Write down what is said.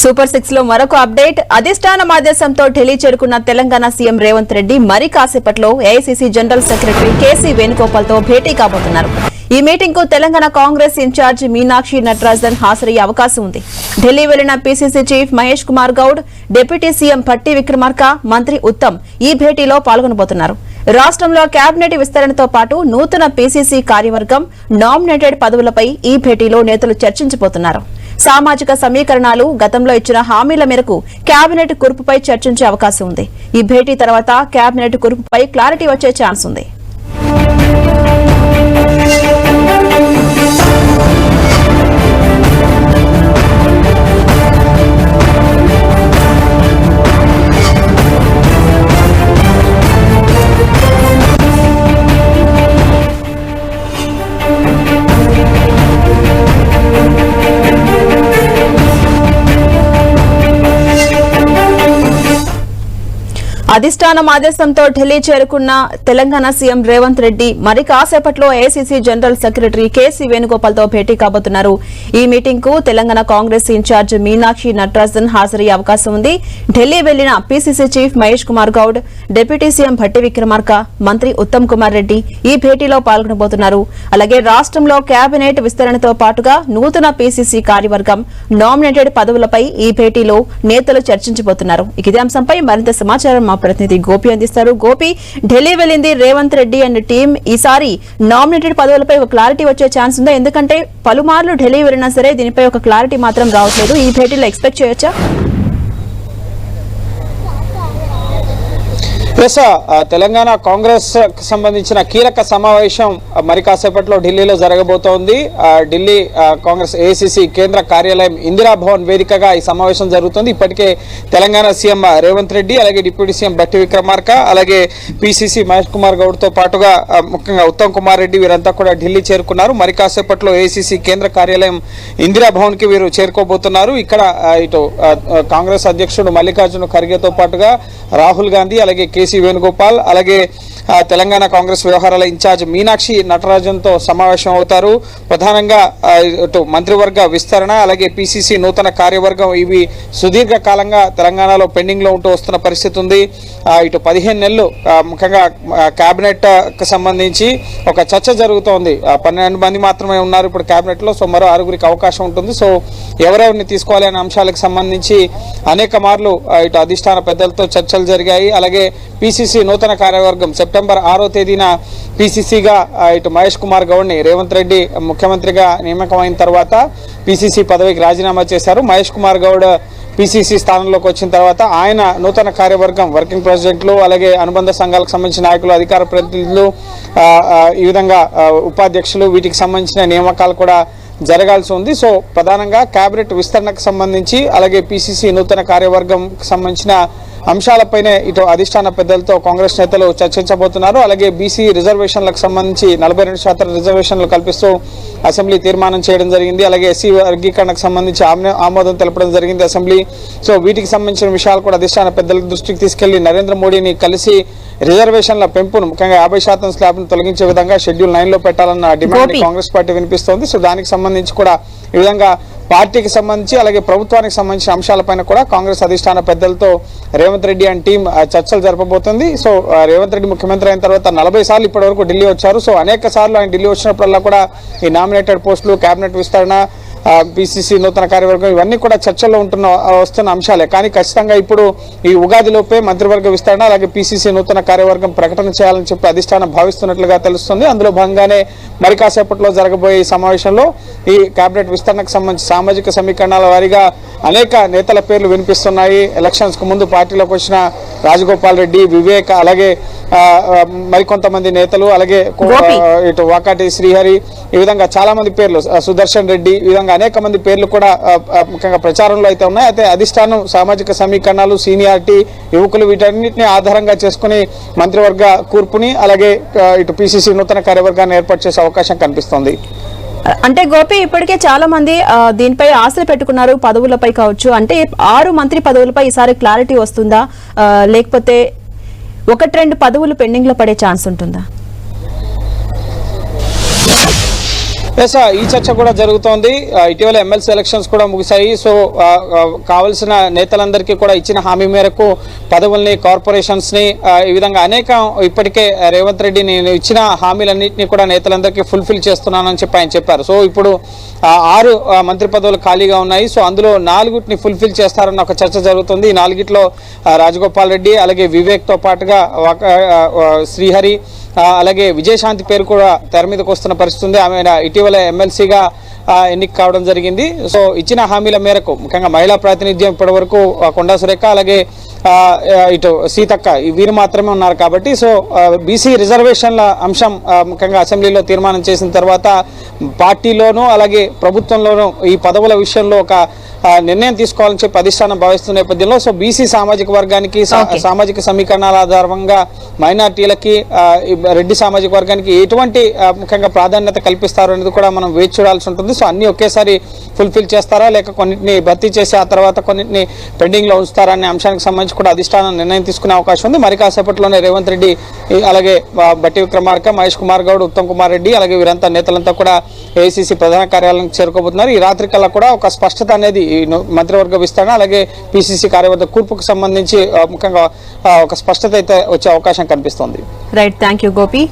Super సిక్స్లో మరొక update. అధిష్టానం ఆదేశంతో ఢిల్లీ చేరుకున్న తెలంగాణ సీఎం రేవంత్ రెడ్డి మరి కాసేపట్లో ఏఐసీసీ జనరల్ సెక్రటరీ కేసీ వేణుగోపాల్తో భేటీ కాబోతున్నారు. ఈ మీటింగ్కు Telangana Congress in charge Meenakshi Natarajan హాజరయ్యే అవకాశం ఉంది. ఢిల్లీ వెళ్ళిన PCC chief Mahesh Kumar Goud deputy CM Bhatti Vikramarka మంత్రి ఉత్తమ్ ఈ భేటీలో పాల్గొనబోతున్నారు. రాష్ట్రంలో కేబినెట్ విస్తరణతో పాటు నూతన పీసీసీ కార్యవర్గం నామినేటెడ్ పదవులపై ఈ భేటీలో నేతలు చర్చించబోతున్నారు. సామాజిక సమీకరణాలు గతంలో ఇచ్చిన హామీల మేరకు కేబినెట్ కురుపుపై చర్చించే అవకాశం ఉంది. ఈ భేటీ తర్వాత కేబినెట్ కురుపుపై క్లారిటీ వచ్చే ఛాన్స్ ఉంది. అధిష్టానం ఆదేశంతో ఢిల్లీ చేరుకున్న తెలంగాణ సీఎం రేవంత్ రెడ్డి మరి కాసేపట్లో ఏసీసీ జనరల్ సెక్రటరీ కేసీ వేణుగోపాల్తో భేటీ కాబోతున్నారు. ఈ మీటింగ్కు Telangana Congress in charge Meenakshi Natarajan హాజరయ్యే అవకాశం ఉంది. ఢిల్లీ వెళ్ళిన PCC chief Mahesh Kumar Goud deputy CM Bhatti Vikramarka మంత్రి ఉత్తమ్ కుమార్ రెడ్డి ఈ భేటీలో పాల్గొనబోతున్నారు. అలాగే రాష్ట్రంలో కేబినెట్ విస్తరణతో పాటుగా నూతన పీసీసీ కార్యవర్గం నామినేటెడ్ పదవులపై ఈ భేటీలో నేతలు చర్చించబోతున్నారు. ఇక ఇదే అంశంపై మరింత సమాచారం మా ప్రతినిధి గోపి అందిస్తారు. గోపి ఢిల్లీ వెళ్ళింది రేవంత్ రెడ్డి అండ్ టీం. ఈసారి నామినేటెడ్ పదవులపై ఒక క్లారిటీ వచ్చే ఛాన్స్ ఉందా? ఎందుకంటే పలుమార్లు ఢిల్లీ వెళ్ళినా సరే దీనిపై ఒక క్లారిటీ మాత్రం రావట్లేదు. ఈ భేటీలో ఎక్స్పెక్ట్ చేయొచ్చా? ఎస్ తెలంగాణ కాంగ్రెస్కు సంబంధించిన కీలక సమావేశం మరి కాసేపట్లో ఢిల్లీలో జరగబోతోంది. ఢిల్లీ కాంగ్రెస్ ఏసీసీ కేంద్ర కార్యాలయం ఇందిరా భవన్ వేదికగా ఈ సమావేశం జరుగుతుంది. ఇప్పటికే తెలంగాణ సీఎం రేవంత్ రెడ్డి అలాగే డిప్యూటీ సీఎం బట్టి విక్రమార్క అలాగే పిసిసి మహేష్ కుమార్ గౌడ్తో పాటుగా ముఖ్యంగా ఉత్తమ్ కుమార్ రెడ్డి వీరంతా కూడా ఢిల్లీ చేరుకున్నారు. మరి కాసేపట్లో ఏసీసీ కేంద్ర కార్యాలయం ఇందిరా భవన్కి వీరు చేరుకోబోతున్నారు. ఇక్కడ ఇటు కాంగ్రెస్ అధ్యక్షుడు మల్లికార్జున ఖర్గేతో పాటుగా రాహుల్ గాంధీ అలాగే కేసీ వేణుగోపాల్ అలాగే తెలంగాణ కాంగ్రెస్ వ్యవహారాల ఇన్ఛార్జ్ మీనాక్షి నటరాజన్తో సమావేశం అవుతారు. ప్రధానంగా ఇటు మంత్రివర్గ విస్తరణ అలాగే పిసిసి నూతన కార్యవర్గం ఇవి సుదీర్ఘకాలంగా తెలంగాణలో పెండింగ్లో ఉంటూ వస్తున్న పరిస్థితి ఉంది. ఇటు పదిహేను నెలలు ముఖ్యంగా కేబినెట్ సంబంధించి ఒక చర్చ జరుగుతోంది. పన్నెండు మంది మాత్రమే ఉన్నారు ఇప్పుడు క్యాబినెట్లో సో మరో ఆరుగురికి అవకాశం ఉంటుంది. సో ఎవరెవరిని తీసుకోవాలి అనే అంశాలకు సంబంధించి అనేక మార్లు ఇటు అధిష్టాన పెద్దలతో చర్చలు జరిగాయి. అలాగే పిసిసి నూతన కార్యవర్గం సెప్టెంబర్ ఆరో తేదీన పిసిసిగా ఇటు మహేష్ కుమార్ గౌడ్ని రేవంత్ రెడ్డి ముఖ్యమంత్రిగా నియామకమైన తర్వాత పిసిసి పదవికి రాజీనామా చేశారు. మహేష్ కుమార్ గౌడ్ పిసిసి స్థానంలోకి వచ్చిన తర్వాత ఆయన నూతన కార్యవర్గం వర్కింగ్ ప్రెసిడెంట్లు అలాగే అనుబంధ సంఘాలకు సంబంధించిన నాయకులు అధికార ప్రతినిధులు ఈ విధంగా ఉపాధ్యక్షులు వీటికి సంబంధించిన నియామకాలు కూడా జరగాల్సి ఉంది. సో ప్రధానంగా క్యాబినెట్ విస్తరణకు సంబంధించి అలాగే పిసిసి నూతన కార్యవర్గంకి సంబంధించిన అంశాలపైనే ఇటు అధిష్టాన పెద్దలతో కాంగ్రెస్ నేతలు చర్చించబోతున్నారు. అలాగే బీసీ రిజర్వేషన్లకు సంబంధించి నలభై రెండు శాతం రిజర్వేషన్లు కల్పిస్తూ అసెంబ్లీ తీర్మానం చేయడం జరిగింది. అలాగే ఎస్సీ వర్గీకరణకు సంబంధించి ఆమోదం తెలపడం జరిగింది అసెంబ్లీ. సో వీటికి సంబంధించిన విషయాలు కూడా అధిష్టాన పెద్దల దృష్టికి తీసుకెళ్ళి నరేంద్ర మోడీని కలిసి రిజర్వేషన్ల పెంపును ముఖ్యంగా యాభై శాతం స్లాబ్ను తొలగించే విధంగా షెడ్యూల్ నైన్లో పెట్టాలన్న డిమాండ్. కాంగ్రెస్ పార్టీ వినిపిస్తోంది. సో దానికి సంబంధించి కూడా ఈ విధంగా పార్టీకి సంబంధించి అలాగే ప్రభుత్వానికి సంబంధించిన అంశాలపైన కూడా కాంగ్రెస్ అధిష్టాన పెద్దలతో రేవంత్ రెడ్డి అండ్ టీం చర్చలు జరపబోతుంది. సో రేవంత్ రెడ్డి ముఖ్యమంత్రి అయిన తర్వాత నలభై సార్లు ఇప్పటి వరకు ఢిల్లీ వచ్చారు. సో అనేక సార్లు ఆయన ఢిల్లీ వచ్చినప్పుడల్లా కూడా ఈ నామినేటెడ్ పోస్టులు కేబినెట్ విస్తరణ పిసిసి నూతన కార్యవర్గం ఇవన్నీ కూడా చర్చల్లో ఉంటున్న వస్తున్న అంశాలే. కానీ ఖచ్చితంగా ఇప్పుడు ఈ ఉగాదిలోపే మంత్రివర్గ విస్తరణ అలాగే పిసిసి నూతన కార్యవర్గం ప్రకటన చేయాలని చెప్పి అధిష్టానం భావిస్తున్నట్లుగా తెలుస్తుంది. అందులో భాగంగానే మరి కాసేపట్లో జరగబోయే ఈ సమావేశంలో ఈ కేబినెట్ విస్తరణకు సంబంధించి సామాజిక సమీకరణాల వారీగా అనేక నేతల పేర్లు వినిపిస్తున్నాయి. ఎలక్షన్స్కు ముందు పార్టీలోకి వచ్చిన రాజగోపాల్ రెడ్డి వివేక్ అలాగే మరికొంతమంది నేతలు అలాగే ఇటు వాకాటి శ్రీహరి ఈ విధంగా చాలా మంది పేర్లు సుదర్శన్ రెడ్డి ఈ విధంగా అనేక మంది పేర్లు కూడా ముఖ్యంగా ప్రచారంలో అయితే ఉన్నాయి. అయితే అధిష్టానం సామాజిక సమీకరణాలు సీనియారిటీ యువకులు వీటన్నిటిని ఆధారంగా చేసుకుని మంత్రివర్గ కూర్పుని అలాగే ఇటు పిసిసి నూతన కార్యవర్గాన్ని ఏర్పాటు చేసే అవకాశం కనిపిస్తోంది. అంటే గోపి ఇప్పటికే చాలా మంది దీనిపై ఆశలు పెట్టుకున్నారు పదవులపై కావచ్చు. అంటే ఆరు మంత్రి పదవులపై ఈసారి క్లారిటీ వస్తుందా? లేకపోతే ఒకటి రెండు పదవులు పెండింగ్లో పడే ఛాన్స్ ఉంటుందా? ఎస్ ఈ చర్చ కూడా జరుగుతోంది. ఇటీవల ఎమ్మెల్సీ ఎలక్షన్స్ కూడా ముగిశాయి. సో కావలసిన నేతలందరికీ కూడా ఇచ్చిన హామీ మేరకు పదవుల్ని కార్పొరేషన్స్ని ఈ విధంగా అనేక ఇప్పటికే రేవంత్ రెడ్డి నేను ఇచ్చిన హామీలన్నింటినీ కూడా నేతలందరికీ ఫుల్ఫిల్ చేస్తున్నానని చెప్పి ఆయన చెప్పారు. సో ఇప్పుడు ఆరు మంత్రి పదవులు ఖాళీగా ఉన్నాయి. సో అందులో నాలుగుటిని ఫుల్ఫిల్ చేస్తారన్న ఒక చర్చ జరుగుతుంది. ఈ నాలుగిట్లో రాజగోపాల్ రెడ్డి అలాగే వివేక్తో పాటుగా ఒక- శ్రీహరి అలాగే విజయశాంతి పేరు కూడా తెర మీదకి వస్తున్న పరిస్థితి ఉంది. ఆమె ఇటీవల ఎమ్మెల్సీగా ఎన్నిక కావడం జరిగింది. సో ఇచ్చిన హామీల మేరకు ముఖ్యంగా మహిళా ప్రాతినిధ్యం ఇప్పటి వరకు కొండా సురేఖ అలాగే ఇటు సీతక్క వీరు మాత్రమే ఉన్నారు కాబట్టి సో బీసీ రిజర్వేషన్ల అంశం ముఖ్యంగా అసెంబ్లీలో తీర్మానం చేసిన తర్వాత పార్టీలోనూ అలాగే ప్రభుత్వంలోనూ ఈ పదవుల విషయంలో ఒక నిర్ణయం తీసుకోవాలని చెప్పి అధిష్టానం భావిస్తున్న నేపథ్యంలో సో బీసీ సామాజిక వర్గానికి. సామాజిక సమీకరణాల ఆధారంగా మైనార్టీలకి రెడ్డి సామాజిక వర్గానికి ఎటువంటి ముఖ్యంగా ప్రాధాన్యత కల్పిస్తారు అనేది కూడా మనం వేచి చూడాల్సి ఉంటుంది. సో అన్ని ఒకేసారి ఫుల్ఫిల్ చేస్తారా? లేక కొన్నింటిని భర్తీ చేసి ఆ తర్వాత కొన్నింటిని పెండింగ్లో ఉంచుతారా? అనే అంశానికి సంబంధించి కూడా అధిష్టానం నిర్ణయం తీసుకునే అవకాశం ఉంది. మరి కాసేపట్లోనే రేవంత్ రెడ్డి అలాగే బట్టి విక్రమార్క మహేష్ కుమార్ గౌడ్ ఉత్తమ్ కుమార్ రెడ్డి అలాగే వీరంతా నేతలంతా కూడా ఏసీసీ ప్రధాన కార్యాలయానికి చేరుకోబోతున్నారు. ఈ రాత్రి కల్లా కూడా ఒక స్పష్టత అనేది మంత్రివర్గ విస్తరణ అలాగే పిసిసి కార్యవర్గ కూర్పుకు సంబంధించి ముఖ్యంగా ఒక స్పష్టత అయితే వచ్చే అవకాశం కనిపిస్తోంది. Right thank you Gopi